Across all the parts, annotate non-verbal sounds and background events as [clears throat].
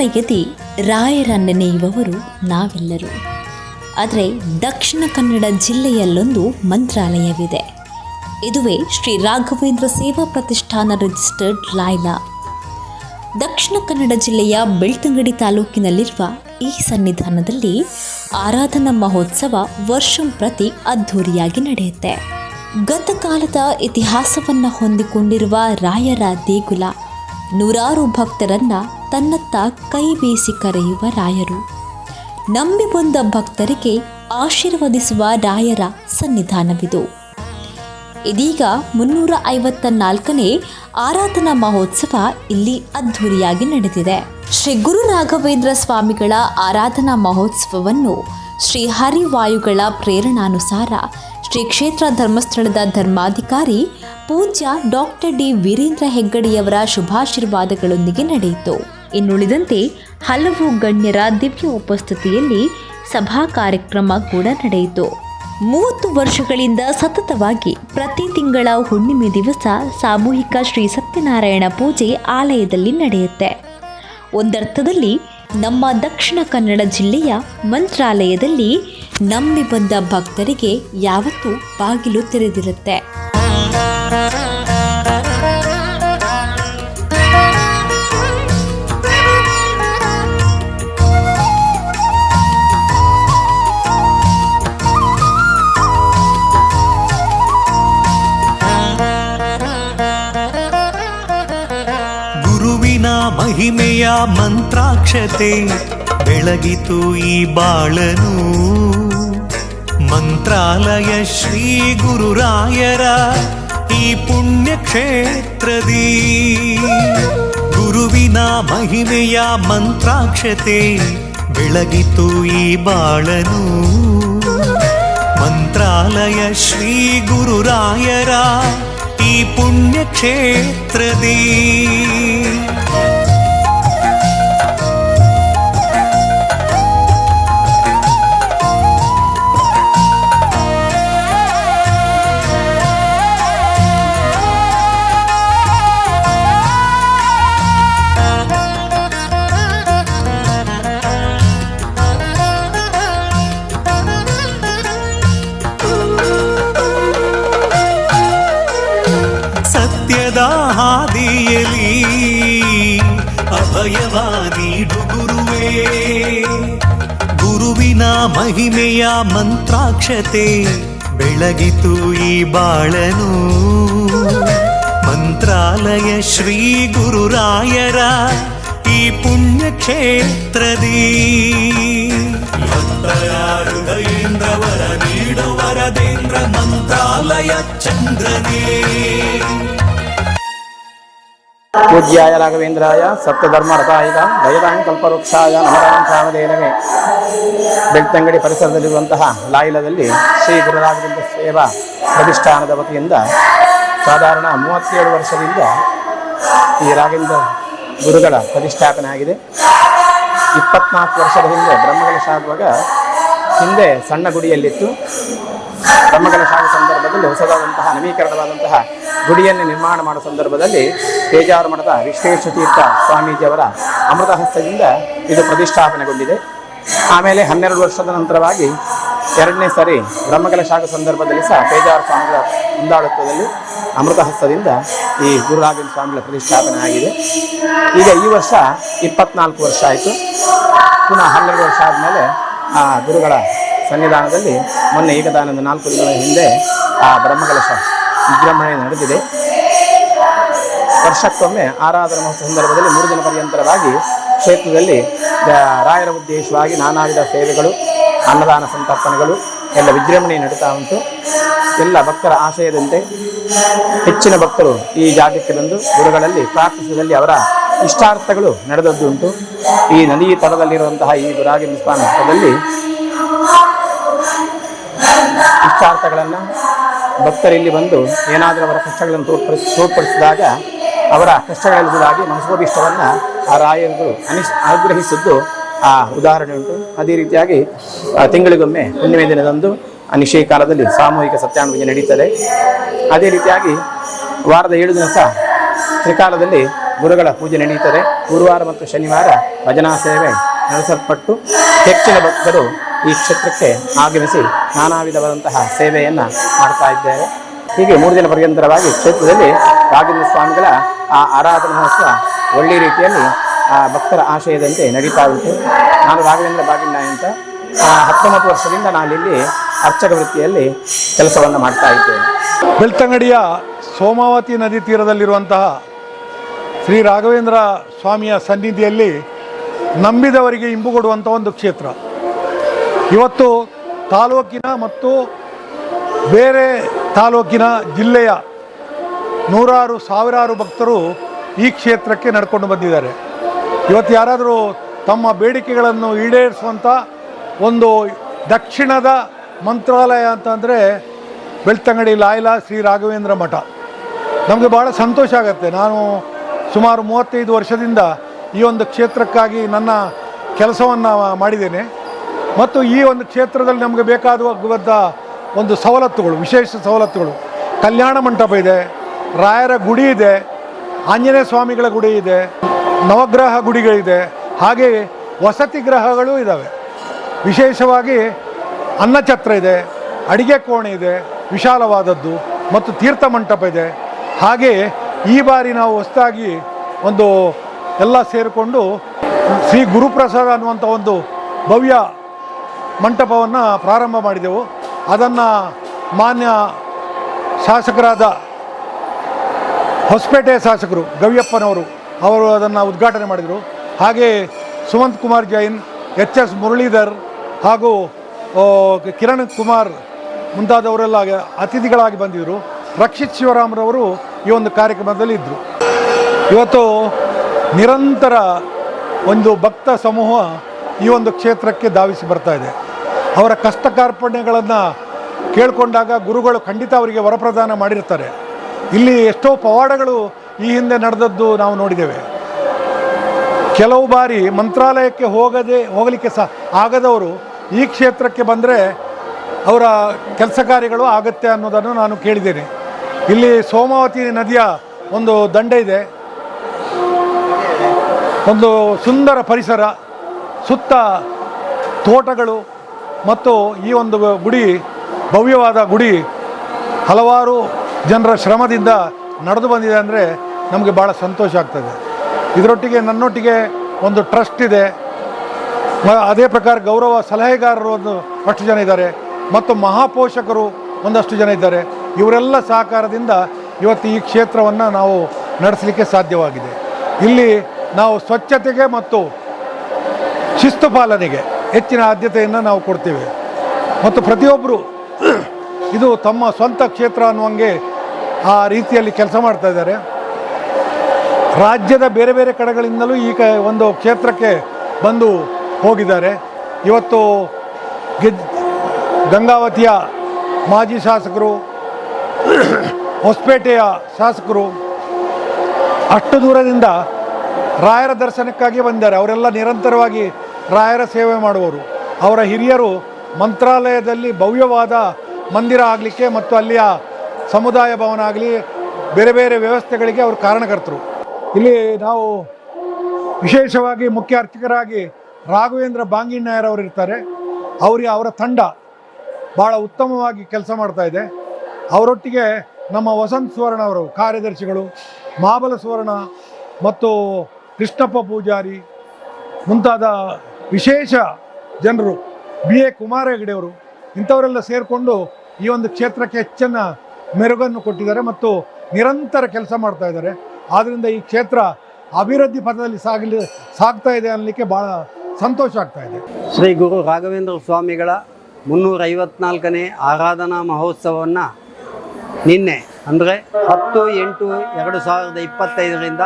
ಮಂತ್ರಾಲಯದಿ ರಾಯರನ್ನು ನೆನೆಯುವವರು ನಾವೆಲ್ಲರೂ. ಆದರೆ ದಕ್ಷಿಣ ಕನ್ನಡ ಜಿಲ್ಲೆಯಲ್ಲೊಂದು ಮಂತ್ರಾಲಯವಿದೆ. ಇದುವೇ ಶ್ರೀ ರಾಘವೇಂದ್ರ ಸೇವಾ ಪ್ರತಿಷ್ಠಾನ ರಿಜಿಸ್ಟರ್ಡ್ ಲಾಯ್ಲಾ ದಕ್ಷಿಣ ಕನ್ನಡ ಜಿಲ್ಲೆಯ ಬೆಳ್ತಂಗಡಿ ತಾಲೂಕಿನಲ್ಲಿರುವ ಈ ಸನ್ನಿಧಾನದಲ್ಲಿ ಆರಾಧನಾ ಮಹೋತ್ಸವ ವರ್ಷಂಪ್ರತಿ ಅದ್ಧೂರಿಯಾಗಿ ನಡೆಯುತ್ತೆ. ಗತಕಾಲದ ಇತಿಹಾಸವನ್ನು ಹೊಂದಿಕೊಂಡಿರುವ ರಾಯರ ದೇಗುಲ ನೂರಾರು ಭಕ್ತರನ್ನ ತನ್ನತ್ತ ಕೈ ಬೀಸಿ ಕರೆಯುವ ರಾಯರು. ನಂಬಿ ಬಂದ ಭಕ್ತರಿಗೆ ಆಶೀರ್ವದಿಸುವ ರಾಯರ ಸನ್ನಿಧಾನವಿದು. ಇದೀಗ ಮುನ್ನೂರ ಐವತ್ತ ನಾಲ್ಕನೇ ಆರಾಧನಾ ಮಹೋತ್ಸವ ಇಲ್ಲಿ ಅದ್ಧೂರಿಯಾಗಿ ನಡೆದಿದೆ. ಶ್ರೀ ಗುರು ರಾಘವೇಂದ್ರ ಸ್ವಾಮಿಗಳ ಆರಾಧನಾ ಮಹೋತ್ಸವವನ್ನು ಶ್ರೀ ಹರಿವಾಯುಗಳ ಪ್ರೇರಣಾನುಸಾರ ಶ್ರೀ ಕ್ಷೇತ್ರ ಧರ್ಮಸ್ಥಳದ ಧರ್ಮಾಧಿಕಾರಿ ಪೂಜ್ಯ ಡಾಕ್ಟರ್ ಡಿ ವೀರೇಂದ್ರ ಹೆಗ್ಗಡೆಯವರ ಶುಭಾಶೀರ್ವಾದಗಳೊಂದಿಗೆ ನಡೆಯಿತು. ಇನ್ನುಳಿದಂತೆ ಹಲವು ಗಣ್ಯರ ದಿವ್ಯ ಉಪಸ್ಥಿತಿಯಲ್ಲಿ ಸಭಾ ಕಾರ್ಯಕ್ರಮ ಕೂಡ ನಡೆಯಿತು. ಮೂವತ್ತು ವರ್ಷಗಳಿಂದ ಸತತವಾಗಿ ಪ್ರತಿ ತಿಂಗಳ ಹುಣ್ಣಿಮೆ ದಿವಸ ಸಾಮೂಹಿಕ ಶ್ರೀ ಸತ್ಯನಾರಾಯಣ ಪೂಜೆ ಆಲಯದಲ್ಲಿ ನಡೆಯುತ್ತೆ. ಒಂದರ್ಥದಲ್ಲಿ ನಮ್ಮ ದಕ್ಷಿಣ ಕನ್ನಡ ಜಿಲ್ಲೆಯ ಮಂತ್ರಾಲಯದಲ್ಲಿ ನಂಬಿ ಬಂದ ಭಕ್ತರಿಗೆ ಯಾವತ್ತೂ ಬಾಗಿಲು ತೆರೆದಿರುತ್ತೆ. ಮಹಿಮೆಯ ಮಂತ್ರಾಕ್ಷತೆ ಬೆಳಗಿತು ಈ ಬಾಳನು. ಮಂತ್ರಾಲಯ ಶ್ರೀ ಗುರುರಾಯರ ಈ ಪುಣ್ಯ ಕ್ಷೇತ್ರದಿ ಗುರುವಿನ ಮಹಿಮೆಯ ಮಂತ್ರಾಕ್ಷತೆ ಬೆಳಗಿತು ಈ ಬಾಳನು. ಮಂತ್ರಾಲಯ ಶ್ರೀ ಗುರುರಾಯರ ಈ ಪುಣ್ಯ ಹಾದಿಯಲಿ ಅಭಯವಾದಿ ಗುರುವೇ ಗುರುವಿನ ಮಹಿಮೆಯ ಮಂತ್ರಾಕ್ಷತೆ ಬೆಳಗಿತು ಈ ಬಾಳನು. ಮಂತ್ರಾಲಯ ಶ್ರೀ ಗುರುರಾಯರ ಈ ಪುಣ್ಯ ಕ್ಷೇತ್ರದಿ ಹೃದಯೇಂದ್ರವರ ನೀಡುವರದೇಂದ್ರ ಮಂತ್ರಾಲಯ ಚಂದ್ರನೇ. ಪೂಜ್ಯಾಯ ರಾಘವೇಂದ್ರಾಯ ಸಪ್ತಧರ್ಮರಥಾಯ ಭಯದಾಂ ಕಲ್ಪವೃಕ್ಷಾಯ ನಮರಾಂ ಕಾಮಧೇನವೇ ಬೆಳ್ತಂಗಡಿ ಪರಿಸರದಲ್ಲಿರುವಂತಹ ಲಾಯಿಲದಲ್ಲಿ ಶ್ರೀ ಗುರುರಾಘವೇಂದ್ರ ಸೇವಾ ಪ್ರತಿಷ್ಠಾನದ ವತಿಯಿಂದ ಸಾಧಾರಣ ಮೂವತ್ತೇಳು ವರ್ಷದಿಂದ ಈ ರಾಘವೇಂದ್ರ ಗುರುಗಳ ಪ್ರತಿಷ್ಠಾಪನೆ ಆಗಿದೆ ಇಪ್ಪತ್ನಾಲ್ಕು ವರ್ಷದ ಹಿಂದೆ ಬ್ರಹ್ಮಗಳ ಆಗುವಾಗ ಹಿಂದೆ ಸಣ್ಣ ಗುಡಿಯಲ್ಲಿತ್ತು. ಬ್ರಹ್ಮಕಲಶ ಆಗುವ ಸಂದರ್ಭದಲ್ಲಿ ಹೊಸದಾದಂತಹ ನವೀಕರಣವಾದಂತಹ ಗುಡಿಯನ್ನು ನಿರ್ಮಾಣ ಮಾಡುವ ಸಂದರ್ಭದಲ್ಲಿ ಪೇಜಾರು ಮಠದ ವಿಶ್ವೇಶತೀರ್ಥ ಸ್ವಾಮೀಜಿಯವರ ಅಮೃತಹಸ್ತದಿಂದ ಇದು ಪ್ರತಿಷ್ಠಾಪನೆಗೊಂಡಿದೆ. ಆಮೇಲೆ ಹನ್ನೆರಡು ವರ್ಷದ ನಂತರವಾಗಿ ಎರಡನೇ ಸಾರಿ ಬ್ರಹ್ಮಗಲ ಶಾಖ ಸಂದರ್ಭದಲ್ಲಿ ಸಹ ಪೇಜಾರ ಸ್ವಾಮಿಗಳ ಮುಂದಾಳತ್ವದಲ್ಲಿ ಅಮೃತಹಸ್ತದಿಂದ ಈ ಗುರುರಾಜನ ಸ್ವಾಮಿಗಳ ಪ್ರತಿಷ್ಠಾಪನೆ ಆಗಿದೆ. ಈಗ ಈ ವರ್ಷ ಇಪ್ಪತ್ನಾಲ್ಕು ವರ್ಷ ಆಯಿತು. ಪುನಃ ಹನ್ನೆರಡು ವರ್ಷ ಆದಮೇಲೆ ಆ ಗುರುಗಳ ಸನ್ನಿಧಾನದಲ್ಲಿ ಮೊನ್ನೆ ಏಕದಾನದ ನಾಲ್ಕು ದಿನಗಳ ಹಿಂದೆ ಆ ಬ್ರಹ್ಮಕಲಶ ವಿಜೃಂಭಣೆ ನಡೆದಿದೆ. ವರ್ಷಕ್ಕೊಮ್ಮೆ ಆರಾಧನಾ ಮಹೋತ್ಸವ ಸಂದರ್ಭದಲ್ಲಿ ಮೂರು ದಿನ ಪರ್ಯಂತರವಾಗಿ ಕ್ಷೇತ್ರದಲ್ಲಿ ರಾಯರ ಉದ್ದೇಶವಾಗಿ ನಾನಾ ವಿಧ ಸೇವೆಗಳು, ಅನ್ನದಾನ ಸಂತರ್ಪಣೆಗಳು, ಎಲ್ಲ ವಿಜೃಂಭಣೆ ನಡೀತಾ ಉಂಟು. ಎಲ್ಲ ಭಕ್ತರ ಆಶಯದಂತೆ ಹೆಚ್ಚಿನ ಭಕ್ತರು ಈ ಜಾಗಕ್ಕೆ ಬಂದು ಗುರುಗಳಲ್ಲಿ ಪ್ರಾರ್ಥಿಸಿದಲ್ಲಿ ಅವರ ಇಷ್ಟಾರ್ಥಗಳು ನಡೆದದ್ದುಂಟು ಈ ನದಿ ತಡದಲ್ಲಿರುವಂತಹ ಈ ಗುರಾಗಿ ಮಠದಲ್ಲಿ ಇಷ್ಟಾರ್ಥಗಳನ್ನು ಭಕ್ತರಿಲ್ಲಿ ಬಂದು ಏನಾದರೂ ಅವರ ಕಷ್ಟಗಳನ್ನು ತೋರ್ಪಡಿಸಿ ತೋರ್ಪಡಿಸಿದಾಗ ಅವರ ಕಷ್ಟಗಳಿಗಾಗಿ ಮನಸ್ಸೋಭಿಷ್ಟವನ್ನು ಆ ರಾಯರು ಅನಿಸ್ ಆಗ್ರಹಿಸಿದ್ದು ಆ ಉದಾಹರಣೆ ಉಂಟು. ಅದೇ ರೀತಿಯಾಗಿ ತಿಂಗಳಿಗೊಮ್ಮೆ ಹುಣ್ಣಿಮೆ ದಿನದಂದು ಅನಿಶೇ ಕಾಲದಲ್ಲಿ ಸಾಮೂಹಿಕ ಸತ್ಯಾನುಭವ ನಡೀತದೆ. ಅದೇ ರೀತಿಯಾಗಿ ವಾರದ ಏಳು ಸಹ ತ್ರಿಕಾಲದಲ್ಲಿ ಗುರುಗಳ ಪೂಜೆ ನಡೆಯುತ್ತದೆ ಗುರುವಾರ ಮತ್ತು ಶನಿವಾರ ಭಜನಾ ಸೇವೆ ನಡೆಸಲ್ಪಟ್ಟು ಹೆಚ್ಚಿನ ಭಕ್ತರು ಈ ಕ್ಷೇತ್ರಕ್ಕೆ ಆಗಮಿಸಿ ನಾನಾ ವಿಧವಾದಂತಹ ಸೇವೆಯನ್ನು ಮಾಡ್ತಾ ಇದ್ದೇವೆ. ಹೀಗೆ ಮೂರು ದಿನ ಪರ್ಯಂತರವಾಗಿ ಕ್ಷೇತ್ರದಲ್ಲಿ ರಾಘವೇಂದ್ರ ಸ್ವಾಮಿಗಳ ಆ ಆರಾಧನಾ ಮಹೋತ್ಸವ ಒಳ್ಳೆಯ ರೀತಿಯಲ್ಲಿ, ಆ, ಭಕ್ತರ ಆಶಯದಂತೆ ನಡೀತಾ ಉಂಟು. ನಾನು ರಾಘವೇಂದ್ರ ಬಾಗಿಣ್ಣ ಅಂತ ಹತ್ತೊಂಬತ್ತು ವರ್ಷದಿಂದ ನಾನಿಲ್ಲಿ ಅರ್ಚಕ ವೃತ್ತಿಯಲ್ಲಿ ಕೆಲಸವನ್ನು ಮಾಡ್ತಾ ಇದ್ದೇನೆ. ಬೆಳ್ತಂಗಡಿಯ ಸೋಮಾವತಿ ನದಿ ತೀರದಲ್ಲಿರುವಂತಹ ಶ್ರೀ ರಾಘವೇಂದ್ರ ಸ್ವಾಮಿಯ ಸನ್ನಿಧಿಯಲ್ಲಿ ನಂಬಿದವರಿಗೆ ಇಂಬು ಕೊಡುವಂಥ ಒಂದು ಕ್ಷೇತ್ರ. ಇವತ್ತು ತಾಲೂಕಿನ ಮತ್ತು ಬೇರೆ ತಾಲೂಕಿನ ಜಿಲ್ಲೆಯ ನೂರಾರು, ಸಾವಿರಾರು ಭಕ್ತರು ಈ ಕ್ಷೇತ್ರಕ್ಕೆ ನಡ್ಕೊಂಡು ಬಂದಿದ್ದಾರೆ. ಇವತ್ತು ಯಾರಾದರೂ ತಮ್ಮ ಬೇಡಿಕೆಗಳನ್ನು ಈಡೇರಿಸುವಂಥ ಒಂದು ದಕ್ಷಿಣದ ಮಂತ್ರಾಲಯ ಅಂತಂದರೆ ಬೆಳ್ತಂಗಡಿ ಲಾಯ್ಲ ಶ್ರೀ ರಾಘವೇಂದ್ರ ಮಠ. ನಮಗೆ ಭಾಳ ಸಂತೋಷ ಆಗುತ್ತೆ. ನಾನು ಸುಮಾರು ಮೂವತ್ತೈದು ವರ್ಷದಿಂದ ಈ ಒಂದು ಕ್ಷೇತ್ರಕ್ಕಾಗಿ ನನ್ನ ಕೆಲಸವನ್ನು ಮಾಡಿದ್ದೇನೆ. ಮತ್ತು ಈ ಒಂದು ಕ್ಷೇತ್ರದಲ್ಲಿ ನಮಗೆ ಬೇಕಾದ ಒಂದು ಸವಲತ್ತುಗಳು, ವಿಶೇಷ ಸವಲತ್ತುಗಳು. ಕಲ್ಯಾಣ ಮಂಟಪ ಇದೆ, ರಾಯರ ಗುಡಿ ಇದೆ, ಆಂಜನೇಯ ಸ್ವಾಮಿಗಳ ಗುಡಿ ಇದೆ, ನವಗ್ರಹ ಗುಡಿಗಳಿದೆ, ಹಾಗೆ ವಸತಿ ಗ್ರಹಗಳು ಇದ್ದಾವೆ ವಿಶೇಷವಾಗಿ ಅನ್ನಛತ್ರ ಇದೆ, ಅಡಿಗೆ ಕೋಣೆ ಇದೆ, ವಿಶಾಲವಾದದ್ದು ಮತ್ತು ತೀರ್ಥ ಮಂಟಪ ಇದೆ. ಹಾಗೆ ಈ ಬಾರಿ ನಾವು ಹೊಸದಾಗಿ ಒಂದು ಎಲ್ಲ ಸೇರಿಕೊಂಡು ಶ್ರೀ ಗುರುಪ್ರಸಾದ ಅನ್ನುವಂಥ ಒಂದು ಭವ್ಯ ಮಂಟಪವನ್ನು ಪ್ರಾರಂಭ ಮಾಡಿದೆವು. ಅದನ್ನು ಮಾನ್ಯ ಶಾಸಕರಾದ ಹೊಸಪೇಟೆ ಶಾಸಕರು ಗವಿಯಪ್ಪನವರು, ಅವರು ಅದನ್ನು ಉದ್ಘಾಟನೆ ಮಾಡಿದರು. ಹಾಗೆ ಸುಮಂತ್ ಕುಮಾರ್ ಜೈನ್, ಎಚ್ ಎಸ್ ಮುರಳೀಧರ್ ಹಾಗೂ ಕಿರಣ್ ಕುಮಾರ್ ಮುಂತಾದವರೆಲ್ಲ ಅತಿಥಿಗಳಾಗಿ ಬಂದಿದ್ದರು ರಕ್ಷಿತ್ ಶಿವರಾಮ್ರವರು ಈ ಒಂದು ಕಾರ್ಯಕ್ರಮದಲ್ಲಿ ಇದ್ದರು ಇವತ್ತು ನಿರಂತರ ಒಂದು ಭಕ್ತ ಸಮೂಹ ಈ ಒಂದು ಕ್ಷೇತ್ರಕ್ಕೆ ಧಾವಿಸಿ ಬರ್ತಾ ಇದೆ. ಅವರ ಕಷ್ಟ ಕಾರ್ಪಣ್ಯಗಳನ್ನು ಕೇಳಿಕೊಂಡಾಗ ಗುರುಗಳು ಖಂಡಿತ ಅವರಿಗೆ ವರಪ್ರದಾನ ಮಾಡಿರ್ತಾರೆ ಇಲ್ಲಿ ಎಷ್ಟೋ ಪವಾಡಗಳು ಈ ಹಿಂದೆ ನಡೆದದ್ದು ನಾವು ನೋಡಿದ್ದೇವೆ. ಕೆಲವು ಬಾರಿ ಮಂತ್ರಾಲಯಕ್ಕೆ ಹೋಗದೆ, ಹೋಗಲಿಕ್ಕೆ ಸಹ ಆಗದವರು ಈ ಕ್ಷೇತ್ರಕ್ಕೆ ಬಂದರೆ ಅವರ ಕೆಲಸ ಕಾರ್ಯಗಳು ಆಗತ್ತೆ ಅನ್ನೋದನ್ನು ನಾನು ಕೇಳಿದ್ದೇನೆ. ಇಲ್ಲಿ ಸೋಮಾವತಿ ನದಿಯ ಒಂದು ದಂಡೆ ಇದೆ. ಒಂದು ಸುಂದರ ಪರಿಸರ, ಸುತ್ತ ತೋಟಗಳು ಮತ್ತು ಈ ಒಂದು ಗುಡಿ, ಭವ್ಯವಾದ ಗುಡಿ ಹಲವಾರು ಜನರ ಶ್ರಮದಿಂದ ನಡೆದು ಬಂದಿದೆ ಅಂದರೆ ನಮಗೆ ಭಾಳ ಸಂತೋಷ ಆಗ್ತದೆ. ಇದರೊಟ್ಟಿಗೆ ನನ್ನೊಟ್ಟಿಗೆ ಒಂದು ಟ್ರಸ್ಟ್ ಇದೆ. ಅದೇ ಪ್ರಕಾರ ಗೌರವ ಸಲಹೆಗಾರರು ಒಂದು ಅಷ್ಟು ಜನ ಇದ್ದಾರೆ. ಮತ್ತು ಮಹಾಪೋಷಕರು ಒಂದಷ್ಟು ಜನ ಇದ್ದಾರೆ. ಇವರೆಲ್ಲ ಸಹಕಾರದಿಂದ ಇವತ್ತು ಈ ಕ್ಷೇತ್ರವನ್ನು ನಾವು ನಡೆಸಲಿಕ್ಕೆ ಸಾಧ್ಯವಾಗಿದೆ. ಇಲ್ಲಿ ನಾವು ಸ್ವಚ್ಛತೆಗೆ ಮತ್ತು ಶಿಸ್ತು ಪಾಲನೆಗೆ ಹೆಚ್ಚಿನ ಆದ್ಯತೆಯನ್ನು ನಾವು ಕೊಡ್ತೇವೆ. ಮತ್ತು ಪ್ರತಿಯೊಬ್ಬರು [clears throat] ಇದು ತಮ್ಮ ಸ್ವಂತ ಕ್ಷೇತ್ರ ಅನ್ನುವಂಗೆ ಆ ರೀತಿಯಲ್ಲಿ ಕೆಲಸ ಮಾಡ್ತಾ ಇದ್ದಾರೆ. ರಾಜ್ಯದ ಬೇರೆ ಬೇರೆ ಕಡೆಗಳಿಂದಲೂ ಈ ಒಂದು ಕ್ಷೇತ್ರಕ್ಕೆ ಬಂದು ಹೋಗಿದ್ದಾರೆ. ಇವತ್ತು ಗಂಗಾವತಿಯ ಮಾಜಿ ಶಾಸಕರು, [clears throat] ಹೊಸಪೇಟೆಯ ಶಾಸಕರು ಅಷ್ಟು ದೂರದಿಂದ ರಾಯರ ದರ್ಶನಕ್ಕಾಗಿ ಬಂದಿದ್ದಾರೆ. ಅವರೆಲ್ಲ ನಿರಂತರವಾಗಿ ರಾಯರ ಸೇವೆ ಮಾಡುವವರು ಅವರ ಹಿರಿಯರು ಮಂತ್ರಾಲಯದಲ್ಲಿ ಭವ್ಯವಾದ ಮಂದಿರ ಆಗಲಿಕ್ಕೆ ಮತ್ತು ಅಲ್ಲಿಯ ಸಮುದಾಯ ಭವನ ಆಗಲಿ, ಬೇರೆ ಬೇರೆ ವ್ಯವಸ್ಥೆಗಳಿಗೆ ಅವರು ಕಾರಣಕರ್ತರು. ಇಲ್ಲಿ ನಾವು ವಿಶೇಷವಾಗಿ ಮುಖ್ಯ ಅರ್ಚಕರಾಗಿ ರಾಘವೇಂದ್ರ ಬಾಂಗಿಣ್ಣಯ್ಯರವರು ಇರ್ತಾರೆ. ಅವರಿಗೆ ಅವರ ತಂಡ ಭಾಳ ಉತ್ತಮವಾಗಿ ಕೆಲಸ ಮಾಡ್ತಾ ಇದೆ. ಅವರೊಟ್ಟಿಗೆ ನಮ್ಮ ವಸಂತ್ ಸುವರ್ಣ ಅವರು, ಕಾರ್ಯದರ್ಶಿಗಳು ಮಹಾಬಲ ಸುವರ್ಣ ಮತ್ತು ಕೃಷ್ಣಪ್ಪ ಪೂಜಾರಿ ಮುಂತಾದ ವಿಶೇಷ ಜನರು ಬಿ ಎ ಕುಮಾರ ಹೆಗಡೆಯವರು ಇಂಥವರೆಲ್ಲ ಸೇರಿಕೊಂಡು ಈ ಒಂದು ಕ್ಷೇತ್ರಕ್ಕೆ ಹೆಚ್ಚಿನ ಮೆರುಗನ್ನು ಕೊಟ್ಟಿದ್ದಾರೆ ಮತ್ತು ನಿರಂತರ ಕೆಲಸ ಮಾಡ್ತಾ ಇದ್ದಾರೆ. ಆದ್ದರಿಂದ ಈ ಕ್ಷೇತ್ರ ಅಭಿವೃದ್ಧಿ ಪಥದಲ್ಲಿ ಸಾಗಲಿ, ಸಾಗ್ತಾ ಇದೆ ಅನ್ನಲಿಕ್ಕೆ ಭಾಳ ಸಂತೋಷ ಆಗ್ತಾ ಇದೆ. ಶ್ರೀ ಗುರು ರಾಘವೇಂದ್ರ ಸ್ವಾಮಿಗಳ ಮುನ್ನೂರ ಐವತ್ನಾಲ್ಕನೇ ಆರಾಧನಾ ಮಹೋತ್ಸವವನ್ನು ನಿನ್ನೆ, ಅಂದರೆ ಹತ್ತು ಎಂಟು ಎರಡು ಸಾವಿರದ ಇಪ್ಪತ್ತೈದರಿಂದ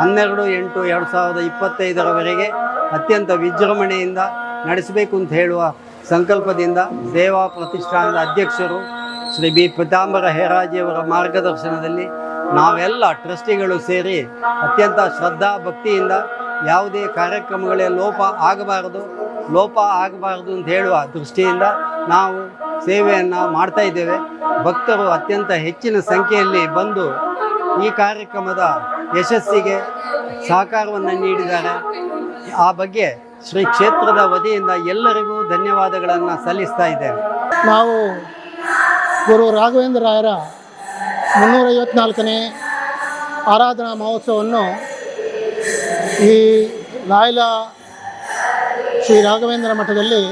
ಹನ್ನೆರಡು ಎಂಟು ಎರಡು ಸಾವಿರದ ಇಪ್ಪತ್ತೈದರವರೆಗೆ ಅತ್ಯಂತ ವಿಜೃಂಭಣೆಯಿಂದ ನಡೆಸಬೇಕು ಅಂತ ಹೇಳುವ ಸಂಕಲ್ಪದಿಂದ ಸೇವಾ ಪ್ರತಿಷ್ಠಾನದ ಅಧ್ಯಕ್ಷರು ಶ್ರೀ ಬಿ ಪೀತಾಂಬರ ಹೇರಾಜಿಯವರ ಮಾರ್ಗದರ್ಶನದಲ್ಲಿ ನಾವೆಲ್ಲ ಟ್ರಸ್ಟಿಗಳು ಸೇರಿ ಅತ್ಯಂತ ಶ್ರದ್ಧಾ ಭಕ್ತಿಯಿಂದ ಯಾವುದೇ ಕಾರ್ಯಕ್ರಮಗಳೇ ಲೋಪ ಆಗಬಾರದು ಲೋಪ ಆಗಬಾರದು ಅಂತ ಹೇಳುವ ದೃಷ್ಟಿಯಿಂದ ನಾವು ಸೇವೆಯನ್ನು ಮಾಡ್ತಾ ಇದ್ದೇವೆ. ಭಕ್ತರು ಅತ್ಯಂತ ಹೆಚ್ಚಿನ ಸಂಖ್ಯೆಯಲ್ಲಿ ಬಂದು ಈ ಕಾರ್ಯಕ್ರಮದ ಯಶಸ್ಸಿಗೆ ಸಹಕಾರವನ್ನು ನೀಡಿದ್ದಾರೆ. ಆ ಬಗ್ಗೆ ಶ್ರೀ ಕ್ಷೇತ್ರದ ವತಿಯಿಂದ ಎಲ್ಲರಿಗೂ ಧನ್ಯವಾದಗಳನ್ನು ಸಲ್ಲಿಸ್ತಾ ಇದ್ದೇವೆ ನಾವು ಗುರು ರಾಘವೇಂದ್ರ ರಾಯರ ಮುನ್ನೂರೈವತ್ನಾಲ್ಕನೇ ಆರಾಧನಾ ಮಹೋತ್ಸವವನ್ನು ಈ ಲಾಯ್ಲ ಶ್ರೀ ರಾಘವೇಂದ್ರ ಮಠದಲ್ಲಿ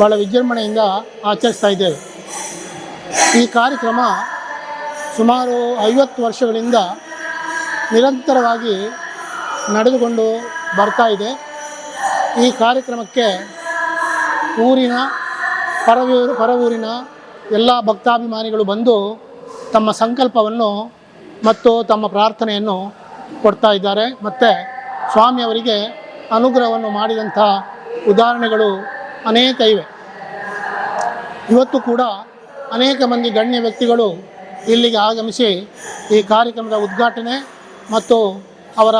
ಭಾಳ ವಿಜೃಂಭಣೆಯಿಂದ ಆಚರಿಸ್ತಾ ಇದ್ದೇವೆ. ಈ ಕಾರ್ಯಕ್ರಮ ಸುಮಾರು ಐವತ್ತು ವರ್ಷಗಳಿಂದ ನಿರಂತರವಾಗಿ ನಡೆದುಕೊಂಡು ಬರ್ತಾ ಇದೆ. ಈ ಕಾರ್ಯಕ್ರಮಕ್ಕೆ ಊರಿನ ಪರವೂರು, ಪರವೂರಿನ ಎಲ್ಲ ಭಕ್ತಾಭಿಮಾನಿಗಳು ಬಂದು ತಮ್ಮ ಸಂಕಲ್ಪವನ್ನು ಮತ್ತು ತಮ್ಮ ಪ್ರಾರ್ಥನೆಯನ್ನು ಕೊಡ್ತಾ ಇದ್ದಾರೆ. ಮತ್ತು ಸ್ವಾಮಿಯವರಿಗೆ ಅನುಗ್ರಹವನ್ನು ಮಾಡಿದಂಥ ಉದಾಹರಣೆಗಳು ಅನೇಕ ಇವೆ. ಇವತ್ತು ಕೂಡ ಅನೇಕ ಮಂದಿ ಗಣ್ಯ ವ್ಯಕ್ತಿಗಳು ಇಲ್ಲಿಗೆ ಆಗಮಿಸಿ ಈ ಕಾರ್ಯಕ್ರಮದ ಉದ್ಘಾಟನೆ ಮತ್ತು ಅವರ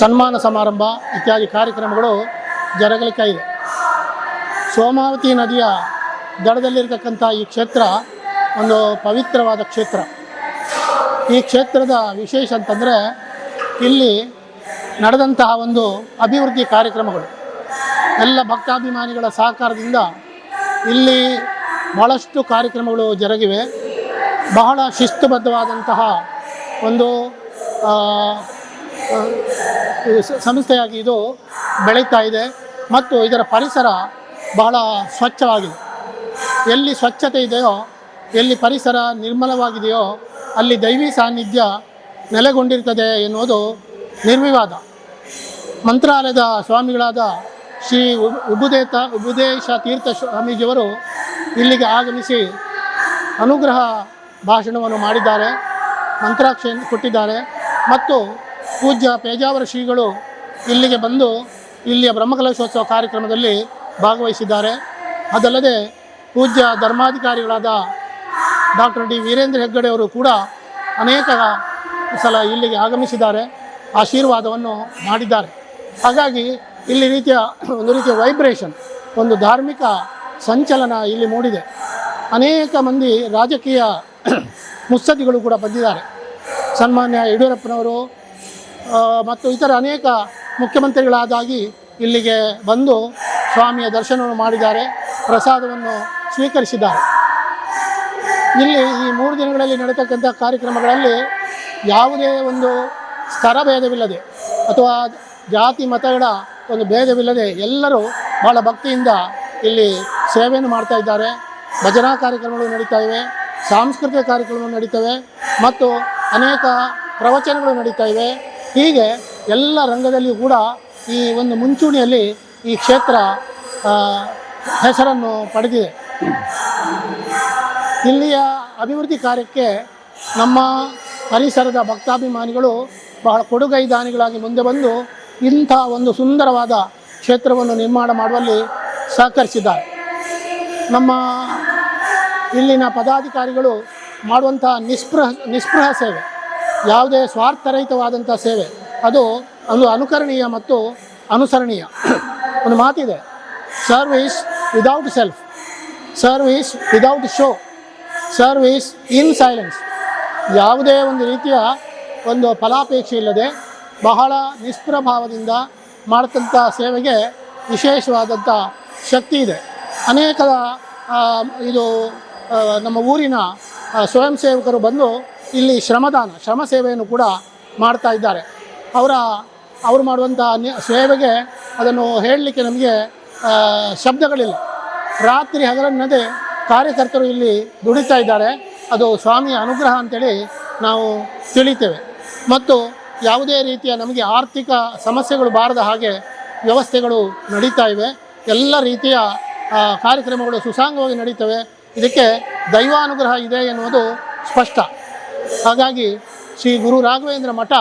ಸನ್ಮಾನ ಸಮಾರಂಭ ಇತ್ಯಾದಿ ಕಾರ್ಯಕ್ರಮಗಳು ಜರಗಲಿಕ್ಕೆ ಇದೆ ಸೋಮಾವತಿ ನದಿಯ ದಡದಲ್ಲಿರ್ತಕ್ಕಂಥ ಈ ಕ್ಷೇತ್ರ ಒಂದು ಪವಿತ್ರವಾದ ಕ್ಷೇತ್ರ. ಈ ಕ್ಷೇತ್ರದ ವಿಶೇಷ ಅಂತಂದರೆ ಇಲ್ಲಿ ನಡೆದಂತಹ ಒಂದು ಅಭಿವೃದ್ಧಿ ಕಾರ್ಯಕ್ರಮಗಳು. ಎಲ್ಲ ಭಕ್ತಾಭಿಮಾನಿಗಳ ಸಹಕಾರದಿಂದ ಇಲ್ಲಿ ಭಾಳಷ್ಟು ಕಾರ್ಯಕ್ರಮಗಳು ಜರುಗಿವೆ. ಬಹಳ ಶಿಸ್ತುಬದ್ಧವಾದಂತಹ ಒಂದು ಸಂಸ್ಥೆಯಾಗಿ ಇದು ಬೆಳೀತಾ ಇದೆ ಮತ್ತು ಇದರ ಪರಿಸರ ಬಹಳ ಸ್ವಚ್ಛವಾಗಿದೆ. ಎಲ್ಲಿ ಸ್ವಚ್ಛತೆ ಇದೆಯೋ, ಎಲ್ಲಿ ಪರಿಸರ ನಿರ್ಮಲವಾಗಿದೆಯೋ, ಅಲ್ಲಿ ದೈವಿ ಸಾನ್ನಿಧ್ಯ ನೆಲೆಗೊಂಡಿರ್ತದೆ ಎನ್ನುವುದು ನಿರ್ವಿವಾದ. ಮಂತ್ರಾಲಯದ ಸ್ವಾಮಿಗಳಾದ ಶ್ರೀ ಉಬ್- ಉಬುದೇತ, ಉಬುದೇಶ ತೀರ್ಥ ಸ್ವಾಮೀಜಿಯವರು ಇಲ್ಲಿಗೆ ಆಗಮಿಸಿ ಅನುಗ್ರಹ ಭಾಷಣವನ್ನು ಮಾಡಿದ್ದಾರೆ, ಮಂತ್ರಾಕ್ಷ ಕೊಟ್ಟಿದ್ದಾರೆ ಮತ್ತು ಪೂಜ್ಯ ಪೇಜಾವರ ಶ್ರೀಗಳು ಇಲ್ಲಿಗೆ ಬಂದು ಇಲ್ಲಿಯ ಬ್ರಹ್ಮಕಲಶೋತ್ಸವ ಕಾರ್ಯಕ್ರಮದಲ್ಲಿ ಭಾಗವಹಿಸಿದ್ದಾರೆ. ಅದಲ್ಲದೆ ಪೂಜ್ಯ ಧರ್ಮಾಧಿಕಾರಿಗಳಾದ ಡಾಕ್ಟರ್ ಡಿ ವೀರೇಂದ್ರ ಹೆಗ್ಗಡೆ ಅವರು ಕೂಡ ಅನೇಕ ಸಲ ಇಲ್ಲಿಗೆ ಆಗಮಿಸಿದ್ದಾರೆ. ಆಶೀರ್ವಾದವನ್ನು ಮಾಡಿದ್ದಾರೆ. ಹಾಗಾಗಿ ಇಲ್ಲಿ ರೀತಿಯ ಒಂದು ರೀತಿಯ ವೈಬ್ರೇಷನ್ ಒಂದು ಧಾರ್ಮಿಕ ಸಂಚಲನ ಇಲ್ಲಿ ಮೂಡಿದೆ. ಅನೇಕ ಮಂದಿ ರಾಜಕೀಯ ಮುತ್ಸದ್ದಿಗಳು ಕೂಡ ಬಂದಿದ್ದಾರೆ. ಸನ್ಮಾನ್ಯ ಯಡಿಯೂರಪ್ಪನವರು ಮತ್ತು ಇತರ ಅನೇಕ ಮುಖ್ಯಮಂತ್ರಿಗಳಾದಾಗಿ ಇಲ್ಲಿಗೆ ಬಂದು ಸ್ವಾಮಿಯ ದರ್ಶನವನ್ನು ಮಾಡಿದ್ದಾರೆ, ಪ್ರಸಾದವನ್ನು ಸ್ವೀಕರಿಸಿದ್ದಾರೆ. ಇಲ್ಲಿ ಈ ಮೂರು ದಿನಗಳಲ್ಲಿ ನಡೆತಕ್ಕಂಥ ಕಾರ್ಯಕ್ರಮಗಳಲ್ಲಿ ಯಾವುದೇ ಒಂದು ಸ್ತರ ಭೇದವಿಲ್ಲದೆ ಅಥವಾ ಜಾತಿ, ಮತಗಳ ಒಂದು ಭೇದವಿಲ್ಲದೆ ಎಲ್ಲರೂ ಬಹಳ ಭಕ್ತಿಯಿಂದ ಇಲ್ಲಿ ಸೇವೆಯನ್ನು ಮಾಡ್ತಾ ಇದ್ದಾರೆ. ಭಜನಾ ಕಾರ್ಯಕ್ರಮಗಳು ನಡೀತಾ ಇವೆ, ಸಾಂಸ್ಕೃತಿಕ ಕಾರ್ಯಕ್ರಮಗಳು ನಡೀತವೆ, ಮತ್ತು ಅನೇಕ ಪ್ರವಚನಗಳು ನಡೀತಾ ಇವೆ. ಹೀಗೆ ಎಲ್ಲ ರಂಗದಲ್ಲಿ ಕೂಡ ಈ ಒಂದು ಮುಂಚೂಣಿಯಲ್ಲಿ ಈ ಕ್ಷೇತ್ರ ಹೆಸರನ್ನು ಪಡೆದಿದೆ. ಇಲ್ಲಿಯ ಅಭಿವೃದ್ಧಿ ಕಾರ್ಯಕ್ಕೆ ನಮ್ಮ ಪರಿಸರದ ಭಕ್ತಾಭಿಮಾನಿಗಳು ಬಹಳ ಕೊಡುಗೈದಾನಿಗಳಾಗಿ ಮುಂದೆ ಬಂದು ಇಂಥ ಒಂದು ಸುಂದರವಾದ ಕ್ಷೇತ್ರವನ್ನು ನಿರ್ಮಾಣ ಮಾಡುವಲ್ಲಿ ಸಹಕರಿಸಿದ್ದಾರೆ. ನಮ್ಮ ಇಲ್ಲಿನ ಪದಾಧಿಕಾರಿಗಳು ಮಾಡುವಂತಹ ನಿಸ್ಪೃಹ ನಿಸ್ಪೃಹ ಸೇವೆ. ಯಾವುದೇ ಸ್ವಾರ್ಥರಹಿತವಾದಂಥ ಸೇವೆ. ಅದು ಒಂದು ಅನುಕರಣೀಯ ಮತ್ತು ಅನುಸರಣೀಯ. ಒಂದು ಮಾತಿದೆ. Service without self service without show service in silence ಯಾವುದೇ ಒಂದು ರೀತಿಯ ಒಂದು ಫಲಾಪೇಕ್ಷೆ ಇಲ್ಲದೆ ಬಹಳ ನಿಷ್ಪ್ರಭಾವದಿಂದ ಮಾಡ್ತಂಥ ಸೇವೆಗೆ ವಿಶೇಷವಾದಂಥ ಶಕ್ತಿ ಇದೆ. ಅನೇಕ ಇದು ನಮ್ಮ ಊರಿನ ಸ್ವಯಂ ಸೇವಕರು ಬಂದು ಇಲ್ಲಿ ಶ್ರಮದಾನ ಶ್ರಮ ಸೇವೆಯನ್ನು ಕೂಡ ಮಾಡ್ತಾ ಇದ್ದಾರೆ. ಅವರ, ಅವರು ಮಾಡುವಂಥ ಸೇವೆಗೆ ಅದನ್ನು ಹೇಳಲಿಕ್ಕೆ ನಮಗೆ ಶಬ್ದಗಳಿಲ್ಲ. ರಾತ್ರಿ ಹಗಲನ್ನದೇ ಕಾರ್ಯಕರ್ತರು ಇಲ್ಲಿ ದುಡಿತಾ ಇದ್ದಾರೆ. ಅದು ಸ್ವಾಮಿಯ ಅನುಗ್ರಹ ಅಂತೇಳಿ ನಾವು ತಿಳಿತೇವೆ. ಮತ್ತು ಯಾವುದೇ ರೀತಿಯ ನಮಗೆ ಆರ್ಥಿಕ ಸಮಸ್ಯೆಗಳು ಬಾರದ ಹಾಗೆ ವ್ಯವಸ್ಥೆಗಳು ನಡೀತಾ ಇವೆ. ಎಲ್ಲ ರೀತಿಯ ಕಾರ್ಯಕ್ರಮಗಳು ಸುಸಾಂಗವಾಗಿ ನಡೀತವೆ. ಇದಕ್ಕೆ ದೈವಾನುಗ್ರಹ ಇದೆ ಎನ್ನುವುದು ಸ್ಪಷ್ಟ. ಹಾಗಾಗಿ ಶ್ರೀ ಗುರು ರಾಘವೇಂದ್ರ ಮಠ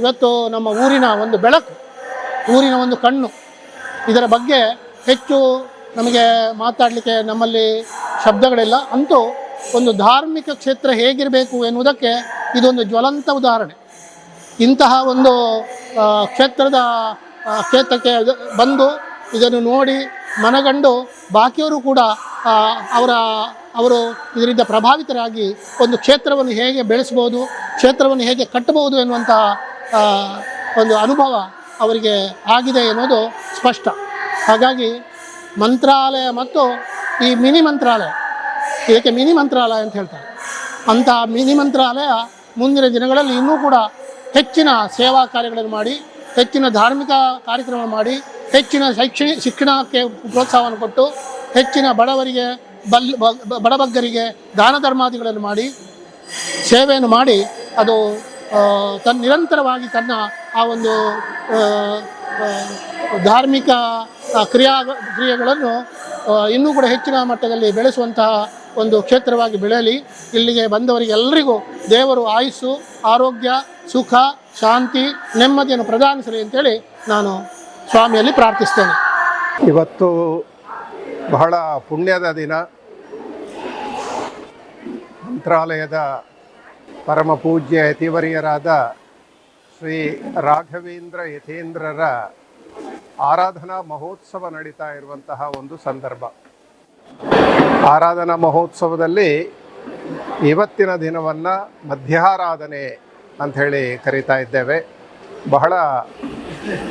ಇವತ್ತು ನಮ್ಮ ಊರಿನ ಒಂದು ಬೆಳಕು, ಊರಿನ ಒಂದು ಕಣ್ಣು. ಇದರ ಬಗ್ಗೆ ಹೆಚ್ಚು ನಮಗೆ ಮಾತಾಡಲಿಕ್ಕೆ ನಮ್ಮಲ್ಲಿ ಶಬ್ದಗಳಿಲ್ಲ. ಅಂತೂ ಒಂದು ಧಾರ್ಮಿಕ ಕ್ಷೇತ್ರ ಹೇಗಿರಬೇಕು ಎನ್ನುವುದಕ್ಕೆ ಇದೊಂದು ಜ್ವಲಂತ ಉದಾಹರಣೆ. ಇಂತಹ ಒಂದು ಕ್ಷೇತ್ರದ ಕ್ಷೇತ್ರಕ್ಕೆ ಬಂದು ಇದನ್ನು ನೋಡಿ ಮನಗಂಡು ಬಾಕಿಯವರು ಕೂಡ ಅವರ, ಅವರು ಇದರಿಂದ ಪ್ರಭಾವಿತರಾಗಿ ಒಂದು ಕ್ಷೇತ್ರವನ್ನು ಹೇಗೆ ಬೆಳೆಸ್ಬೋದು, ಕ್ಷೇತ್ರವನ್ನು ಹೇಗೆ ಕಟ್ಟಬಹುದು ಎನ್ನುವಂತಹ ಒಂದು ಅನುಭವ ಅವರಿಗೆ ಆಗಿದೆ ಎನ್ನುವುದು ಸ್ಪಷ್ಟ. ಹಾಗಾಗಿ ಮಂತ್ರಾಲಯ ಮತ್ತು ಈ ಮಿನಿ ಮಂತ್ರಾಲಯ, ಇದಕ್ಕೆ ಮಿನಿ ಮಂತ್ರಾಲಯ ಅಂತ ಹೇಳ್ತಾರೆ. ಅಂತಹ ಮಿನಿ ಮಂತ್ರಾಲಯ ಮುಂದಿನ ದಿನಗಳಲ್ಲಿ ಇನ್ನೂ ಕೂಡ ಹೆಚ್ಚಿನ ಸೇವಾ ಕಾರ್ಯಗಳನ್ನು ಮಾಡಿ, ಹೆಚ್ಚಿನ ಧಾರ್ಮಿಕ ಕಾರ್ಯಕ್ರಮ ಮಾಡಿ, ಹೆಚ್ಚಿನ ಶೈಕ್ಷಣಿಕ ಶಿಕ್ಷಣಕ್ಕೆ ಪ್ರೋತ್ಸಾಹವನ್ನು ಕೊಟ್ಟು ಹೆಚ್ಚಿನ ಬಡವರಿಗೆ, ಬಲ್ ಬಡಬಗ್ಗರಿಗೆ ದಾನ ಧರ್ಮಾದಿಗಳನ್ನು ಮಾಡಿ, ಸೇವೆಯನ್ನು ಮಾಡಿ, ಅದು ತನ್ನ ನಿರಂತರವಾಗಿ ತನ್ನ ಆ ಒಂದು ಧಾರ್ಮಿಕ ಕ್ರಿಯಾ, ಕ್ರಿಯೆಗಳನ್ನು ಇನ್ನೂ ಕೂಡ ಹೆಚ್ಚಿನ ಮಟ್ಟದಲ್ಲಿ ಬೆಳೆಸುವಂತಹ ಒಂದು ಕ್ಷೇತ್ರವಾಗಿ ಬೆಳೆಯಲಿ. ಇಲ್ಲಿಗೆ ಬಂದವರಿಗೆ ಎಲ್ಲರಿಗೂ ದೇವರು ಆಯುಸ್ಸು, ಆರೋಗ್ಯ, ಸುಖ, ಶಾಂತಿ, ನೆಮ್ಮದಿಯನ್ನು ಪ್ರದಾನಿಸಲಿ ಅಂತೇಳಿ ನಾನು ಸ್ವಾಮಿಯಲ್ಲಿ ಪ್ರಾರ್ಥಿಸ್ತೇನೆ. ಇವತ್ತು ಬಹಳ ಪುಣ್ಯದ ದಿನ. ಮಂತ್ರಾಲಯದ ಪರಮ ಪೂಜ್ಯ ಯತಿವರಿಯರಾದ ಶ್ರೀ ರಾಘವೇಂದ್ರ ಯಥೇಂದ್ರರ ಆರಾಧನಾ ಮಹೋತ್ಸವ ನಡೀತಾ ಇರುವಂತಹ ಒಂದು ಸಂದರ್ಭ. ಆರಾಧನಾ ಮಹೋತ್ಸವದಲ್ಲಿ ಇವತ್ತಿನ ದಿನವನ್ನು ಮಧ್ಯಾರಾಧನೆ ಅಂಥೇಳಿ ಕರೀತಾ ಇದ್ದೇವೆ. ಬಹಳ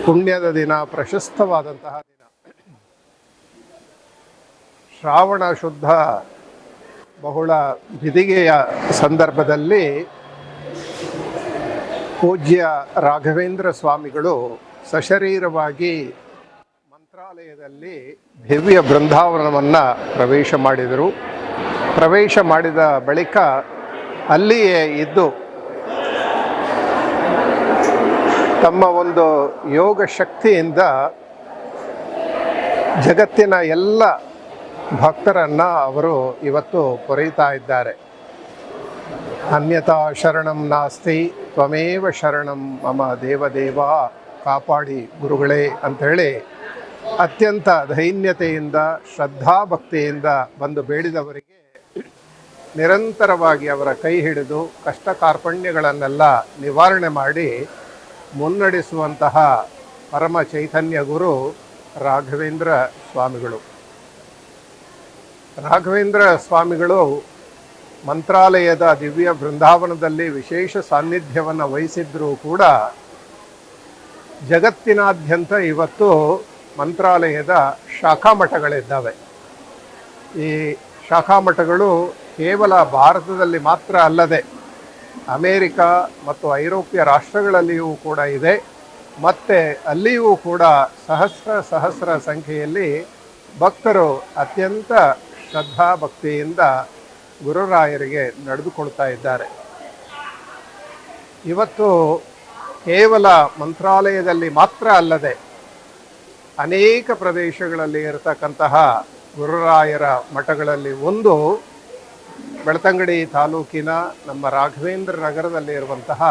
ಪುಣ್ಯದ ದಿನ, ಪ್ರಶಸ್ತವಾದಂತಹ ದಿನ ಶ್ರಾವಣ ಶುದ್ಧ ಬಹುಳ ಬಿದಿಗೆಯ ಸಂದರ್ಭದಲ್ಲಿ ಪೂಜ್ಯ ರಾಘವೇಂದ್ರ ಸ್ವಾಮಿಗಳು ಸಶರೀರವಾಗಿ ಮಂತ್ರಾಲಯದಲ್ಲಿ ದಿವ್ಯ ಬೃಂದಾವನವನ್ನು ಪ್ರವೇಶ ಮಾಡಿದರು. ಪ್ರವೇಶ ಮಾಡಿದ ಬಳಿಕ ಅಲ್ಲಿಯೇ ಇದ್ದು ತಮ್ಮ ಒಂದು ಯೋಗ ಶಕ್ತಿಯಿಂದ ಜಗತ್ತಿನ ಎಲ್ಲ ಭಕ್ತರನ್ನ ಅವರು ಇವತ್ತು ಕೊರೆಯುತ್ತಾ ಇದ್ದಾರೆ. ಅನ್ಯತಾ ಶರಣಂ ನಾಸ್ತಿ, ತ್ವಮೇವ ಶರಣಂ ಮಮ ದೇವದೇವ, ಕಾಪಾಡಿ ಗುರುಗಳೇ ಅಂಥೇಳಿ ಅತ್ಯಂತ ದೈನ್ಯತೆಯಿಂದ, ಶ್ರದ್ಧಾಭಕ್ತಿಯಿಂದ ಬಂದು ಬೇಡಿದವರಿಗೆ ನಿರಂತರವಾಗಿ ಅವರ ಕೈ ಹಿಡಿದು ಕಷ್ಟ ಕಾರ್ಪಣ್ಯಗಳನ್ನೆಲ್ಲ ನಿವಾರಣೆ ಮಾಡಿ ಮುನ್ನಡೆಸುವಂತಹ ಪರಮ ಚೈತನ್ಯ ಗುರು ರಾಘವೇಂದ್ರ ಸ್ವಾಮಿಗಳು. ರಾಘವೇಂದ್ರ ಸ್ವಾಮಿಗಳು ಮಂತ್ರಾಲಯದ ದಿವ್ಯ ಬೃಂದಾವನದಲ್ಲಿ ವಿಶೇಷ ಸಾನ್ನಿಧ್ಯವನ್ನು ವಹಿಸಿದ್ರೂ ಕೂಡ ಜಗತ್ತಿನಾದ್ಯಂತ ಇವತ್ತು ಮಂತ್ರಾಲಯದ ಶಾಖಾ ಮಠಗಳಿದ್ದಾವೆ. ಈ ಶಾಖಾ ಮಠಗಳು ಕೇವಲ ಭಾರತದಲ್ಲಿ ಮಾತ್ರ ಅಲ್ಲದೆ ಅಮೇರಿಕ ಮತ್ತು ಐರೋಪ್ಯ ರಾಷ್ಟ್ರಗಳಲ್ಲಿಯೂ ಕೂಡ ಇದೆ. ಮತ್ತು ಅಲ್ಲಿಯೂ ಕೂಡ ಸಹಸ್ರ ಸಹಸ್ರ ಸಂಖ್ಯೆಯಲ್ಲಿ ಭಕ್ತರು ಅತ್ಯಂತ ಶ್ರದ್ಧಾ ಭಕ್ತಿಯಿಂದ ಗುರುರಾಯರಿಗೆ ನಡೆದುಕೊಳ್ತಾ ಇದ್ದಾರೆ. ಇವತ್ತು ಕೇವಲ ಮಂತ್ರಾಲಯದಲ್ಲಿ ಮಾತ್ರ ಅಲ್ಲದೆ ಅನೇಕ ಪ್ರದೇಶಗಳಲ್ಲಿ ಇರತಕ್ಕಂತಹ ಗುರುರಾಯರ ಮಠಗಳಲ್ಲಿ ಒಂದು ಬೆಳ್ತಂಗಡಿ ತಾಲೂಕಿನ ನಮ್ಮ ರಾಘವೇಂದ್ರ ನಗರದಲ್ಲಿ ಇರುವಂತಹ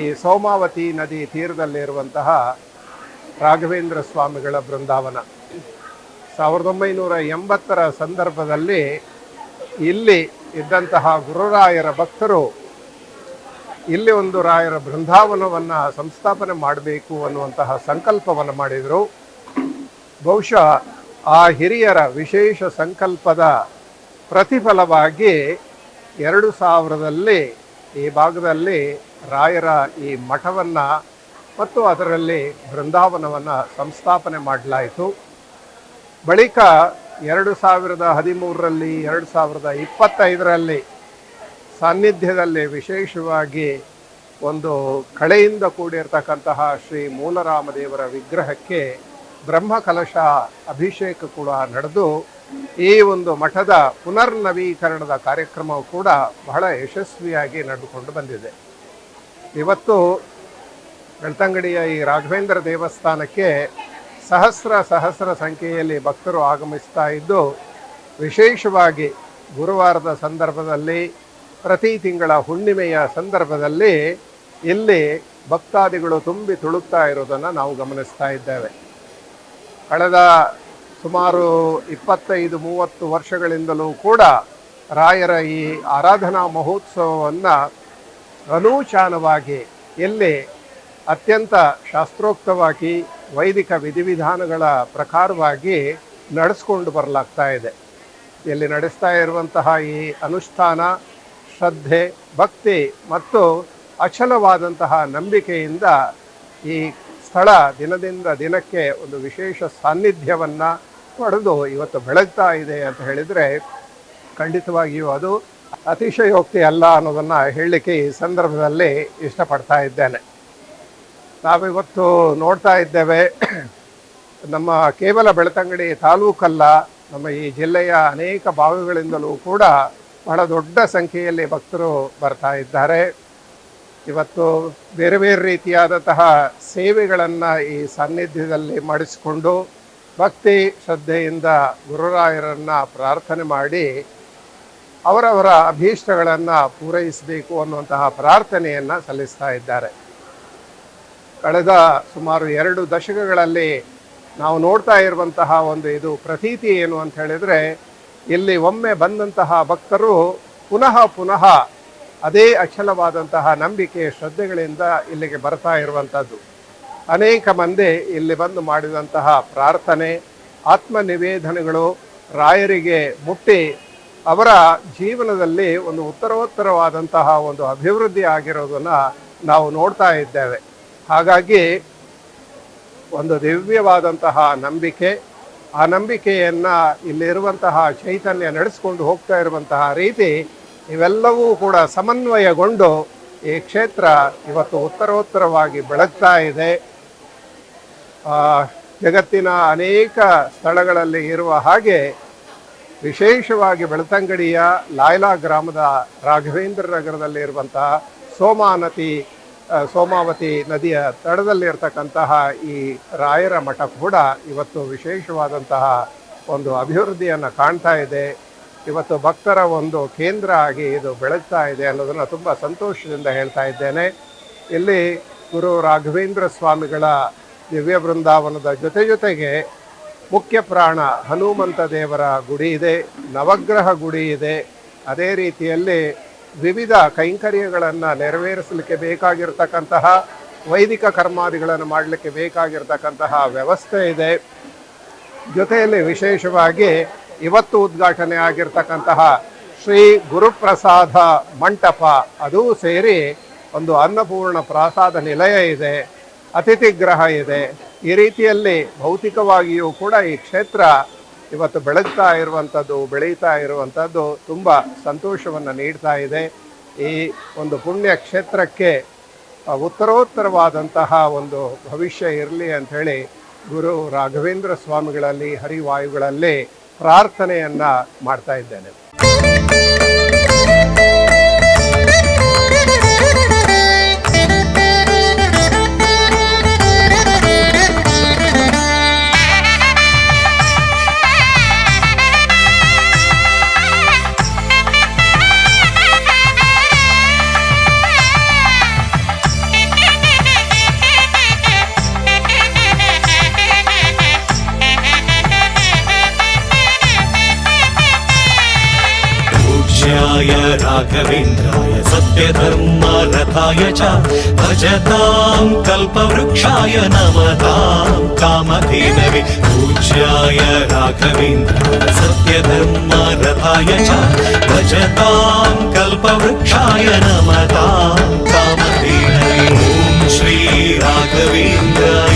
ಈ ಸೋಮಾವತಿ ನದಿ ತೀರದಲ್ಲಿರುವಂತಹ ರಾಘವೇಂದ್ರ ಸ್ವಾಮಿಗಳ ಬೃಂದಾವನ. ಸಾವಿರದ ಒಂಬೈನೂರ ಎಂಬತ್ತರ ಸಂದರ್ಭದಲ್ಲಿ ಇಲ್ಲಿ ಇದ್ದಂತಹ ಗುರುರಾಯರ ಭಕ್ತರು ಇಲ್ಲಿ ಒಂದು ರಾಯರ ಬೃಂದಾವನವನ್ನು ಸಂಸ್ಥಾಪನೆ ಮಾಡಬೇಕು ಅನ್ನುವಂತಹ ಸಂಕಲ್ಪವನ್ನು ಮಾಡಿದರು. ಬಹುಶಃ ಆ ಹಿರಿಯರ ವಿಶೇಷ ಸಂಕಲ್ಪದ ಪ್ರತಿಫಲವಾಗಿ ಎರಡು ಸಾವಿರದಲ್ಲಿ ಈ ಭಾಗದಲ್ಲಿ ರಾಯರ ಈ ಮಠವನ್ನು ಮತ್ತು ಅದರಲ್ಲಿ ಬೃಂದಾವನವನ್ನು ಸಂಸ್ಥಾಪನೆ ಮಾಡಲಾಯಿತು. ಬಳಿಕ ಎರಡು ಸಾವಿರದ ಹದಿಮೂರರಲ್ಲಿ, ಎರಡು ಸಾವಿರದ ಇಪ್ಪತ್ತೈದರಲ್ಲಿ ಸಾನ್ನಿಧ್ಯದಲ್ಲಿ ವಿಶೇಷವಾಗಿ ಒಂದು ಕಳೆಯಿಂದ ಕೂಡಿರ್ತಕ್ಕಂತಹ ಶ್ರೀ ಮೂಲರಾಮದೇವರ ವಿಗ್ರಹಕ್ಕೆ ಬ್ರಹ್ಮಕಲಶ ಅಭಿಷೇಕ ಕೂಡ ನಡೆದು, ಈ ಒಂದು ಮಠದ ಪುನರ್ನವೀಕರಣದ ಕಾರ್ಯಕ್ರಮವು ಕೂಡ ಬಹಳ ಯಶಸ್ವಿಯಾಗಿ ನಡೆದುಕೊಂಡು ಬಂದಿದೆ. ಇವತ್ತು ಬೆಳ್ತಂಗಡಿಯ ಈ ರಾಘವೇಂದ್ರ ದೇವಸ್ಥಾನಕ್ಕೆ ಸಹಸ್ರ ಸಹಸ್ರ ಸಂಖ್ಯೆಯಲ್ಲಿ ಭಕ್ತರು ಆಗಮಿಸ್ತಾ ಇದ್ದು, ವಿಶೇಷವಾಗಿ ಗುರುವಾರದ ಸಂದರ್ಭದಲ್ಲಿ, ಪ್ರತಿ ತಿಂಗಳ ಹುಣ್ಣಿಮೆಯ ಸಂದರ್ಭದಲ್ಲಿ ಇಲ್ಲಿ ಭಕ್ತಾದಿಗಳು ತುಂಬಿ ತುಳುಕ್ತಾ ಇರೋದನ್ನು ನಾವು ಗಮನಿಸ್ತಾ ಇದ್ದೇವೆ. ಕಳೆದ ಸುಮಾರು ಇಪ್ಪತ್ತೈದು, ಮೂವತ್ತು ವರ್ಷಗಳಿಂದಲೂ ಕೂಡ ರಾಯರ ಈ ಆರಾಧನಾ ಮಹೋತ್ಸವವನ್ನು ಅನೂಚಾನವಾಗಿ ಇಲ್ಲಿ ಅತ್ಯಂತ ಶಾಸ್ತ್ರೋಕ್ತವಾಗಿ ವೈದಿಕ ವಿಧಿವಿಧಾನಗಳ ಪ್ರಕಾರವಾಗಿ ನಡೆಸ್ಕೊಂಡು ಬರಲಾಗ್ತಾ ಇದೆ. ಇಲ್ಲಿ ನಡೆಸ್ತಾ ಇರುವಂತಹ ಈ ಅನುಷ್ಠಾನ, ಶ್ರದ್ಧೆ, ಭಕ್ತಿ ಮತ್ತು ಅಚಲವಾದಂತಹ ನಂಬಿಕೆಯಿಂದ ಈ ಸ್ಥಳ ದಿನದಿಂದ ದಿನಕ್ಕೆ ಒಂದು ವಿಶೇಷ ಸಾನ್ನಿಧ್ಯವನ್ನು ಪಡೆದು ಇವತ್ತು ಬೆಳಗ್ತಾ ಇದೆ ಅಂತ ಹೇಳಿದರೆ ಖಂಡಿತವಾಗಿಯೂ ಅದು ಅತಿಶಯೋಕ್ತಿ ಅಲ್ಲ ಅನ್ನೋದನ್ನು ಹೇಳಲಿಕ್ಕೆ ಈ ಸಂದರ್ಭದಲ್ಲಿ ಇಷ್ಟಪಡ್ತಾ ಇದ್ದೇನೆ. ನಾವಿವತ್ತು ನೋಡ್ತಾ ಇದ್ದೇವೆ, ನಮ್ಮ ಕೇವಲ ಬೆಳ್ತಂಗಡಿ ತಾಲೂಕಲ್ಲ, ನಮ್ಮ ಈ ಜಿಲ್ಲೆಯ ಅನೇಕ ಭಾಗಗಳಿಂದಲೂ ಕೂಡ ಬಹಳ ದೊಡ್ಡ ಸಂಖ್ಯೆಯಲ್ಲಿ ಭಕ್ತರು ಬರ್ತಾ ಇದ್ದಾರೆ. ಇವತ್ತು ಬೇರೆ ಬೇರೆ ರೀತಿಯಾದಂತಹ ಸೇವೆಗಳನ್ನು ಈ ಸಾನ್ನಿಧ್ಯದಲ್ಲಿ ಮಾಡಿಸಿಕೊಂಡು ಭಕ್ತಿ ಶ್ರದ್ಧೆಯಿಂದ ಗುರುರಾಯರನ್ನು ಪ್ರಾರ್ಥನೆ ಮಾಡಿ ಅವರವರ ಅಭೀಷ್ಟಗಳನ್ನು ಪೂರೈಸಬೇಕು ಅನ್ನುವಂತಹ ಪ್ರಾರ್ಥನೆಯನ್ನು ಸಲ್ಲಿಸ್ತಾ ಇದ್ದಾರೆ. ಕಳೆದ ಸುಮಾರು ಎರಡು ದಶಕಗಳಲ್ಲಿ ನಾವು ನೋಡ್ತಾ ಇರುವಂತಹ ಒಂದು ಇದು ಪ್ರತೀತಿ ಏನು ಅಂತ ಹೇಳಿದರೆ, ಇಲ್ಲಿ ಒಮ್ಮೆ ಬಂದಂತಹ ಭಕ್ತರು ಪುನಃ ಪುನಃ ಅದೇ ಅಚಲವಾದಂತಹ ನಂಬಿಕೆ ಶ್ರದ್ಧೆಗಳಿಂದ ಇಲ್ಲಿಗೆ ಬರ್ತಾ ಇರುವಂಥದ್ದು ಅನೇಕ ಮಂದಿ ಇಲ್ಲಿ ಬಂದು ಮಾಡಿದಂತಹ ಪ್ರಾರ್ಥನೆ, ಆತ್ಮನಿವೇದನೆಗಳು ರಾಯರಿಗೆ ಮುಟ್ಟಿ ಅವರ ಜೀವನದಲ್ಲಿ ಒಂದು ಉತ್ತರೋತ್ತರವಾದಂತಹ ಒಂದು ಅಭಿವೃದ್ಧಿ ಆಗಿರೋದನ್ನು ನಾವು ನೋಡ್ತಾ ಇದ್ದೇವೆ. ಹಾಗಾಗಿ ಒಂದು ದಿವ್ಯವಾದಂತಹ ನಂಬಿಕೆ, ಆ ನಂಬಿಕೆಯನ್ನು ಇಲ್ಲಿರುವಂತಹ ಚೈತನ್ಯ ನಡೆಸ್ಕೊಂಡು ಹೋಗ್ತಾ ಇರುವಂತಹ ರೀತಿ ಇವೆಲ್ಲವೂ ಕೂಡ ಸಮನ್ವಯಗೊಂಡು ಈ ಕ್ಷೇತ್ರ ಇವತ್ತು ಉತ್ತರೋತ್ತರವಾಗಿ ಬೆಳಗ್ತಾ ಇದೆ. ಜಗತ್ತಿನ ಅನೇಕ ಸ್ಥಳಗಳಲ್ಲಿ ಇರುವ ಹಾಗೆ ವಿಶೇಷವಾಗಿ ಬೆಳ್ತಂಗಡಿಯ ಲಾಯ್ಲಾ ಗ್ರಾಮದ ರಾಘವೇಂದ್ರ ನಗರದಲ್ಲಿ ಇರುವಂತಹ ಸೋಮಾನತಿ ಸೋಮಾವತಿ ನದಿಯ ತಡದಲ್ಲಿರ್ತಕ್ಕಂತಹ ಈ ರಾಯರ ಮಠ ಕೂಡ ಇವತ್ತು ವಿಶೇಷವಾದಂತಹ ಒಂದು ಅಭಿವೃದ್ಧಿಯನ್ನು ಕಾಣ್ತಾ ಇದೆ. ಇವತ್ತು ಭಕ್ತರ ಒಂದು ಕೇಂದ್ರ ಆಗಿ ಇದು ಬೆಳಗ್ತಾ ಇದೆ ಅನ್ನೋದನ್ನು ತುಂಬ ಸಂತೋಷದಿಂದ ಹೇಳ್ತಾ ಇದ್ದೇನೆ. ಇಲ್ಲಿ ಗುರು ರಾಘವೇಂದ್ರ ಸ್ವಾಮಿಗಳ ದಿವ್ಯ ಬೃಂದಾವನದ ಜೊತೆ ಜೊತೆಗೆ ಮುಖ್ಯ ಪ್ರಾಣ ಹನುಮಂತ ದೇವರ ಗುಡಿ ಇದೆ, ನವಗ್ರಹ ಗುಡಿ ಇದೆ. ಅದೇ ರೀತಿಯಲ್ಲಿ ವಿವಿಧ ಕೈಂಕರ್ಯಗಳನ್ನು ನೆರವೇರಿಸಲಿಕ್ಕೆ ಬೇಕಾಗಿರ್ತಕ್ಕಂತಹ ವೈದಿಕ ಕರ್ಮಾದಿಗಳನ್ನು ಮಾಡಲಿಕ್ಕೆ ಬೇಕಾಗಿರ್ತಕ್ಕಂತಹ ವ್ಯವಸ್ಥೆ ಇದೆ. ಜೊತೆಯಲ್ಲಿ ವಿಶೇಷವಾಗಿ ಇವತ್ತು ಉದ್ಘಾಟನೆ ಆಗಿರ್ತಕ್ಕಂತಹ ಶ್ರೀ ಗುರುಪ್ರಸಾದ ಮಂಟಪ, ಅದೂ ಸೇರಿ ಒಂದು ಅನ್ನಪೂರ್ಣ ಪ್ರಸಾದ ನಿಲಯ ಇದೆ, ಅತಿಥಿ ಗೃಹ ಇದೆ. ಈ ರೀತಿಯಲ್ಲಿ ಭೌತಿಕವಾಗಿಯೂ ಕೂಡ ಈ ಕ್ಷೇತ್ರ ಇವತ್ತು ಬೆಳಗ್ತಾ ಇರುವಂಥದ್ದು, ಬೆಳೀತಾ ಇರುವಂಥದ್ದು ತುಂಬ ಸಂತೋಷವನ್ನು ನೀಡ್ತಾ ಇದೆ. ಈ ಒಂದು ಪುಣ್ಯ ಕ್ಷೇತ್ರಕ್ಕೆ ಉತ್ತರೋತ್ತರವಾದಂತಹ ಒಂದು ಭವಿಷ್ಯ ಇರಲಿ ಅಂಥೇಳಿ ಗುರು ರಾಘವೇಂದ್ರ ಸ್ವಾಮಿಗಳಲ್ಲಿ, ಹರಿವಾಯುಗಳಲ್ಲಿ ಪ್ರಾರ್ಥನೆಯನ್ನು ಮಾಡ್ತಾ ಇದ್ದೇನೆ. पूज्याय राघवेन्द्राय सत्यधर्मरथाय च भजतां कल्पवृक्षाय नमतां कामधेनवे पूज्याय राघवेन्द्राय सत्यधर्मरथाय च भजतां कल्पवृक्षाय नमतां कामधेनवे ॐ श्री राघवेन्द्राय